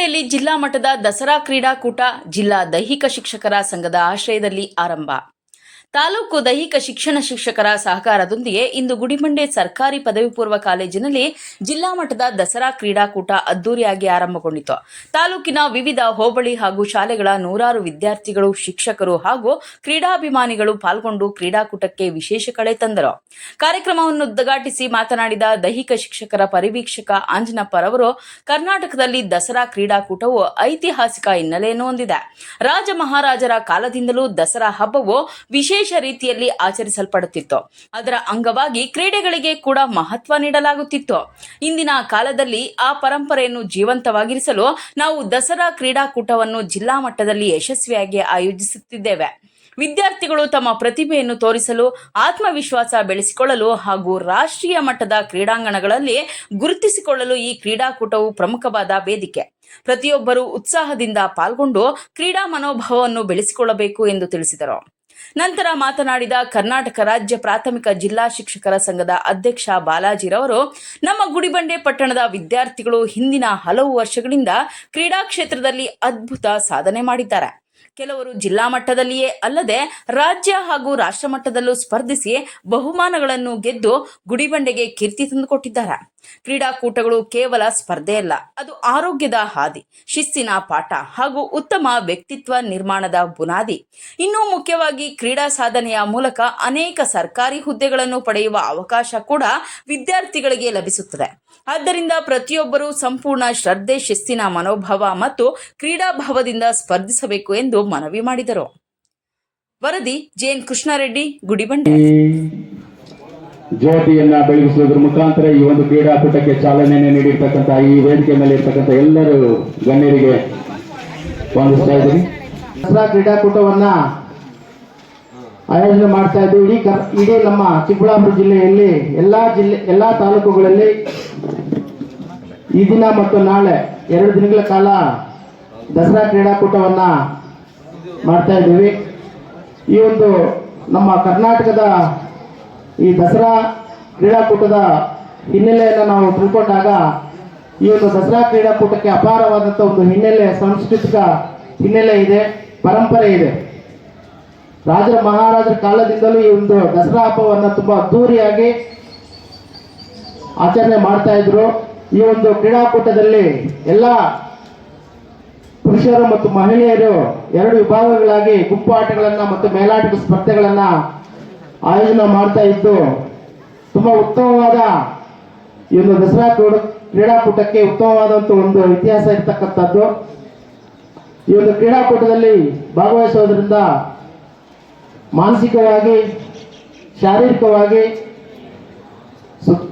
ಗುಡಿಬಂಡೆಯಲ್ಲಿ ಜಿಲ್ಲಾ ಮಟ್ಟದ ದಸರಾ ಕ್ರೀಡಾಕೂಟ ಜಿಲ್ಲಾ ದೈಹಿಕ ಶಿಕ್ಷಕರ ಸಂಘದ ಆಶ್ರಯದಲ್ಲಿ ಆರಂಭ. ತಾಲೂಕು ದೈಹಿಕ ಶಿಕ್ಷಣ ಶಿಕ್ಷಕರ ಸಹಕಾರದೊಂದಿಗೆ ಇಂದು ಗುಡಿಮಂಡೆ ಸರ್ಕಾರಿ ಪದವಿ ಪೂರ್ವ ಕಾಲೇಜಿನಲ್ಲಿ ಜಿಲ್ಲಾ ಮಟ್ಟದ ದಸರಾ ಕ್ರೀಡಾಕೂಟ ಅದ್ದೂರಿಯಾಗಿ ಆರಂಭಗೊಂಡಿತು. ತಾಲೂಕಿನ ವಿವಿಧ ಹೋಬಳಿ ಹಾಗೂ ಶಾಲೆಗಳ ನೂರಾರು ವಿದ್ಯಾರ್ಥಿಗಳು, ಶಿಕ್ಷಕರು ಹಾಗೂ ಕ್ರೀಡಾಭಿಮಾನಿಗಳು ಪಾಲ್ಗೊಂಡು ಕ್ರೀಡಾಕೂಟಕ್ಕೆ ವಿಶೇಷ ಕಳೆ ತಂದರು. ಕಾರ್ಯಕ್ರಮವನ್ನು ಉದ್ಘಾಟಿಸಿ ಮಾತನಾಡಿದ ದೈಹಿಕ ಶಿಕ್ಷಕರ ಪರಿವೀಕ್ಷಕ ಆಂಜನಪ್ಪರವರು ಕರ್ನಾಟಕದಲ್ಲಿ ದಸರಾ ಕ್ರೀಡಾಕೂಟವು ಐತಿಹಾಸಿಕ ಹಿನ್ನೆಲೆಯನ್ನು ಹೊಂದಿದೆ. ರಾಜ ಮಹಾರಾಜರ ಕಾಲದಿಂದಲೂ ದಸರಾ ಹಬ್ಬವು ವಿಶೇಷ ರೀತಿಯಲ್ಲಿ ಆಚರಿಸಲ್ಪಡುತ್ತಿತ್ತು. ಅದರ ಅಂಗವಾಗಿ ಕ್ರೀಡೆಗಳಿಗೆ ಕೂಡ ಮಹತ್ವ ನೀಡಲಾಗುತ್ತಿತ್ತು. ಇಂದಿನ ಕಾಲದಲ್ಲಿ ಆ ಪರಂಪರೆಯನ್ನು ಜೀವಂತವಾಗಿರಿಸಲು ನಾವು ದಸರಾ ಕ್ರೀಡಾಕೂಟವನ್ನು ಜಿಲ್ಲಾ ಮಟ್ಟದಲ್ಲಿ ಯಶಸ್ವಿಯಾಗಿ ಆಯೋಜಿಸುತ್ತಿದ್ದೇವೆ. ವಿದ್ಯಾರ್ಥಿಗಳು ತಮ್ಮ ಪ್ರತಿಭೆಯನ್ನು ತೋರಿಸಲು, ಆತ್ಮವಿಶ್ವಾಸ ಬೆಳೆಸಿಕೊಳ್ಳಲು ಹಾಗೂ ರಾಷ್ಟ್ರೀಯ ಮಟ್ಟದ ಕ್ರೀಡಾಂಗಣಗಳಲ್ಲಿ ಗುರುತಿಸಿಕೊಳ್ಳಲು ಈ ಕ್ರೀಡಾಕೂಟವು ಪ್ರಮುಖವಾದ ವೇದಿಕೆ. ಪ್ರತಿಯೊಬ್ಬರೂ ಉತ್ಸಾಹದಿಂದ ಪಾಲ್ಗೊಂಡು ಕ್ರೀಡಾ ಮನೋಭಾವವನ್ನು ಬೆಳೆಸಿಕೊಳ್ಳಬೇಕು ಎಂದು ತಿಳಿಸಿದರು. ನಂತರ ಮಾತನಾಡಿದ ಕರ್ನಾಟಕ ರಾಜ್ಯ ಪ್ರಾಥಮಿಕ ಜಿಲ್ಲಾ ಶಿಕ್ಷಕರ ಸಂಘದ ಅಧ್ಯಕ್ಷ ಬಾಲಾಜಿರವರು, ನಮ್ಮ ಗುಡಿಬಂಡೆ ಪಟ್ಟಣದ ವಿದ್ಯಾರ್ಥಿಗಳು ಹಿಂದಿನ ಹಲವು ವರ್ಷಗಳಿಂದ ಕ್ರೀಡಾ ಕ್ಷೇತ್ರದಲ್ಲಿ ಅದ್ಭುತ ಸಾಧನೆ ಮಾಡಿದ್ದಾರೆ. ಕೆಲವರು ಜಿಲ್ಲಾ ಮಟ್ಟದಲ್ಲಿಯೇ ಅಲ್ಲದೆ ರಾಜ್ಯ ಹಾಗೂ ರಾಷ್ಟ್ರ ಮಟ್ಟದಲ್ಲೂ ಸ್ಪರ್ಧಿಸಿ ಬಹುಮಾನಗಳನ್ನು ಗೆದ್ದು ಗುಡಿಬಂಡೆಗೆ ಕೀರ್ತಿ ತಂದುಕೊಟ್ಟಿದ್ದಾರೆ. ಕ್ರೀಡಾಕೂಟಗಳು ಕೇವಲ ಸ್ಪರ್ಧೆಯಲ್ಲ ಅದು ಆರೋಗ್ಯದ ಹಾದಿ, ಶಿಸ್ತಿನ ಪಾಠ ಹಾಗೂ ಉತ್ತಮ ವ್ಯಕ್ತಿತ್ವ ನಿರ್ಮಾಣದ ಬುನಾದಿ. ಇನ್ನೂ ಮುಖ್ಯವಾಗಿ ಕ್ರೀಡಾ ಸಾಧನೆಯ ಮೂಲಕ ಅನೇಕ ಸರ್ಕಾರಿ ಹುದ್ದೆಗಳನ್ನು ಪಡೆಯುವ ಅವಕಾಶ ಕೂಡ ವಿದ್ಯಾರ್ಥಿಗಳಿಗೆ ಲಭಿಸುತ್ತದೆ. ಆದ್ದರಿಂದ ಪ್ರತಿಯೊಬ್ಬರೂ ಸಂಪೂರ್ಣ ಶ್ರದ್ಧೆ, ಶಿಸ್ತಿನ ಮನೋಭಾವ ಮತ್ತು ಕ್ರೀಡಾಭಾವದಿಂದ ಸ್ಪರ್ಧಿಸಬೇಕು ಎಂದು ಮನವಿ ಮಾಡಿದರು. ವರದಿ ಜೆಎನ್ ಕೃಷ್ಣಾರೆಡ್ಡಿ ಗುಡಿಬಂಡೆ ಜ್ಯೋತಿಯನ್ನ ಬೆಳಗಿಸುವುದರ ಮುಖಾಂತರ ಈ ಒಂದು ಕ್ರೀಡಾಕೂಟಕ್ಕೆ ಚಾಲನೆ ನೀಡಿರ್ತಕ್ಕಂಥ ಈ ವೇದಿಕೆ ಮೇಲೆ ಇರ್ತಕ್ಕಂಥ ಎಲ್ಲರೂ ಗಣ್ಯರಿಗೆ ಇದ್ದೀನಿ ದಸರಾ ಕ್ರೀಡಾಕೂಟವನ್ನ ಆಯೋಜನೆ ಮಾಡ್ತಾ ಇದ್ದೀವಿ. ಇಡೀ ಇಡೀ ನಮ್ಮ ಚಿಕ್ಕಬಳ್ಳಾಪುರ ಜಿಲ್ಲೆಯಲ್ಲಿ ಎಲ್ಲಾ ಜಿಲ್ಲೆ, ಎಲ್ಲಾ ತಾಲೂಕುಗಳಲ್ಲಿ ಈ ದಿನ ಮತ್ತು ನಾಳೆ ಎರಡು ದಿನಗಳ ಕಾಲ ದಸರಾ ಕ್ರೀಡಾಕೂಟವನ್ನ ಮಾಡ್ತಾ ಇದ್ದೀವಿ. ಈ ಒಂದು ನಮ್ಮ ಕರ್ನಾಟಕದ ಈ ದಸರಾ ಕ್ರೀಡಾಕೂಟದ ಹಿನ್ನೆಲೆಯನ್ನು ನಾವು ತಿಳ್ಕೊಂಡಾಗ ಈ ಒಂದು ದಸರಾ ಕ್ರೀಡಾಕೂಟಕ್ಕೆ ಅಪಾರವಾದಂಥ ಒಂದು ಹಿನ್ನೆಲೆ, ಸಾಂಸ್ಕೃತಿಕ ಹಿನ್ನೆಲೆ ಇದೆ, ಪರಂಪರೆ ಇದೆ. ರಾಜರ, ಮಹಾರಾಜರ ಕಾಲದಿಂದಲೂ ಈ ಒಂದು ದಸರಾ ಹಬ್ಬವನ್ನು ತುಂಬ ಅದ್ದೂರಿಯಾಗಿ ಆಚರಣೆ ಮಾಡ್ತಾ ಇದ್ರು. ಈ ಒಂದು ಕ್ರೀಡಾಕೂಟದಲ್ಲಿ ಎಲ್ಲ ಪುರುಷರು ಮತ್ತು ಮಹಿಳೆಯರು ಎರಡು ವಿಭಾಗಗಳಾಗಿ ಗುಂಪು ಆಟಗಳನ್ನ ಮತ್ತು ಮೇಲಾಟದ ಸ್ಪರ್ಧೆಗಳನ್ನ ಆಯೋಜನೆ ಮಾಡ್ತಾ ಇದ್ದು, ತುಂಬಾ ಉತ್ತಮವಾದ ಈ ಒಂದು ದಸರಾ ಕ್ರೀಡ- ಕ್ರೀಡಾಕೂಟಕ್ಕೆ ಉತ್ತಮವಾದಂತ ಒಂದು ಇತಿಹಾಸ ಇರ್ತಕ್ಕಂಥದ್ದು. ಈ ಒಂದು ಕ್ರೀಡಾಕೂಟದಲ್ಲಿ ಭಾಗವಹಿಸೋದ್ರಿಂದ ಮಾನಸಿಕವಾಗಿ, ಶಾರೀರಿಕವಾಗಿ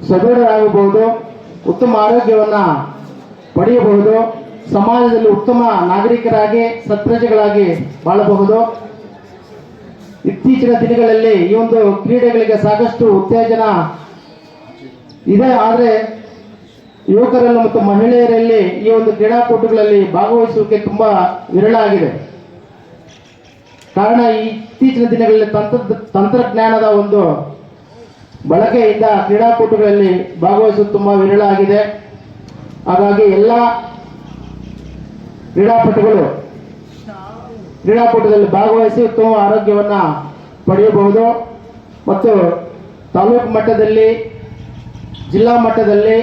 ಸದೃಢರಾಗಬಹುದು, ಉತ್ತಮ ಆರೋಗ್ಯವನ್ನ ಪಡೆಯಬಹುದು. ಸಮಾಜದಲ್ಲಿ ಉತ್ತಮ ನಾಗರಿಕರಾಗಿ, ಸತ್ಪ್ರಜೆಗಳಾಗಿ ಬಾಳಬಹುದು. ಇತ್ತೀಚಿನ ದಿನಗಳಲ್ಲಿ ಈ ಒಂದು ಕ್ರೀಡೆಗಳಿಗೆ ಸಾಕಷ್ಟು ಉತ್ತೇಜನ ಇದೆ. ಆದರೆ ಯುವಕರಲ್ಲಿ ಮತ್ತು ಮಹಿಳೆಯರಲ್ಲಿ ಈ ಒಂದು ಕ್ರೀಡಾಕೂಟಗಳಲ್ಲಿ ಭಾಗವಹಿಸುವಿಕೆ ತುಂಬಾ ವಿರಳ ಆಗಿದೆ. ಕಾರಣ ಇತ್ತೀಚಿನ ದಿನಗಳಲ್ಲಿ ತಂತ್ರ ತಂತ್ರಜ್ಞಾನದ ಒಂದು ಬಳಕೆಯಿಂದ ಕ್ರೀಡಾಕೂಟಗಳಲ್ಲಿ ಭಾಗವಹಿಸುವುದು ತುಂಬಾ ವಿರಳ ಆಗಿದೆ. ಹಾಗಾಗಿ ಎಲ್ಲ ಕ್ರೀಡಾಪಟುಗಳು. ಕ್ರೀಡಾಕೂಟದಲ್ಲಿ ಭಾಗವಹಿಸಿ ಉತ್ತಮ ಆರೋಗ್ಯವನ್ನ ಪಡೆಯಬಹುದು. ಮತ್ತು ತಾಲೂಕು ಮಟ್ಟದಲ್ಲಿ, ಜಿಲ್ಲಾ ಮಟ್ಟದಲ್ಲಿ,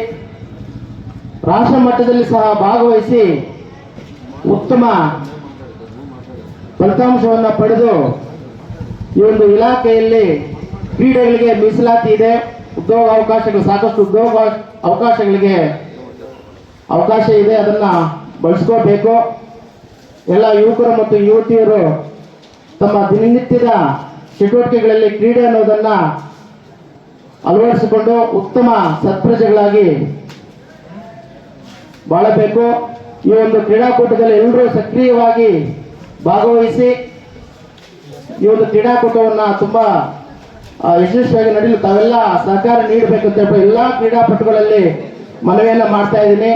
ರಾಷ್ಟ್ರ ಮಟ್ಟದಲ್ಲಿ ಸಹ ಭಾಗವಹಿಸಿ ಉತ್ತಮ ಫಲಿತಾಂಶವನ್ನು ಪಡೆದು ಈ ಒಂದು ಇಲಾಖೆಯಲ್ಲಿ ಕ್ರೀಡೆಗಳಿಗೆ ಮೀಸಲಾತಿ ಇದೆ. ಉದ್ಯೋಗ ಅವಕಾಶಗಳು, ಸಾಕಷ್ಟು ಉದ್ಯೋಗ ಅವಕಾಶಗಳಿಗೆ ಅವಕಾಶ ಇದೆ. ಅದನ್ನ ಬಳಸ್ಕೋಬೇಕು. ಎಲ್ಲ ಯುವಕರು ಮತ್ತು ಯುವತಿಯರು ತಮ್ಮ ದಿನನಿತ್ಯದ ಚಟುವಟಿಕೆಗಳಲ್ಲಿ ಕ್ರೀಡೆ ಅನ್ನೋದನ್ನ ಅಳವಡಿಸಿಕೊಂಡು ಉತ್ತಮ ಸತ್ಪ್ರಜೆಗಳಾಗಿ ಬಾಳಬೇಕು. ಈ ಒಂದು ಕ್ರೀಡಾಕೂಟದಲ್ಲಿ ಎಲ್ಲರೂ ಸಕ್ರಿಯವಾಗಿ ಭಾಗವಹಿಸಿ ಈ ಒಂದು ಕ್ರೀಡಾಕೂಟವನ್ನ ತುಂಬಾ ಯಶಸ್ವಿಯಾಗಿ ನಡೆಯಲು ತಾವೆಲ್ಲ ಸಹಕಾರ ನೀಡಬೇಕಂತ ಎಲ್ಲಾ ಕ್ರೀಡಾಪಟುಗಳಲ್ಲಿ ಮನವಿಯನ್ನು ಮಾಡ್ತಾ ಇದ್ದೀನಿ.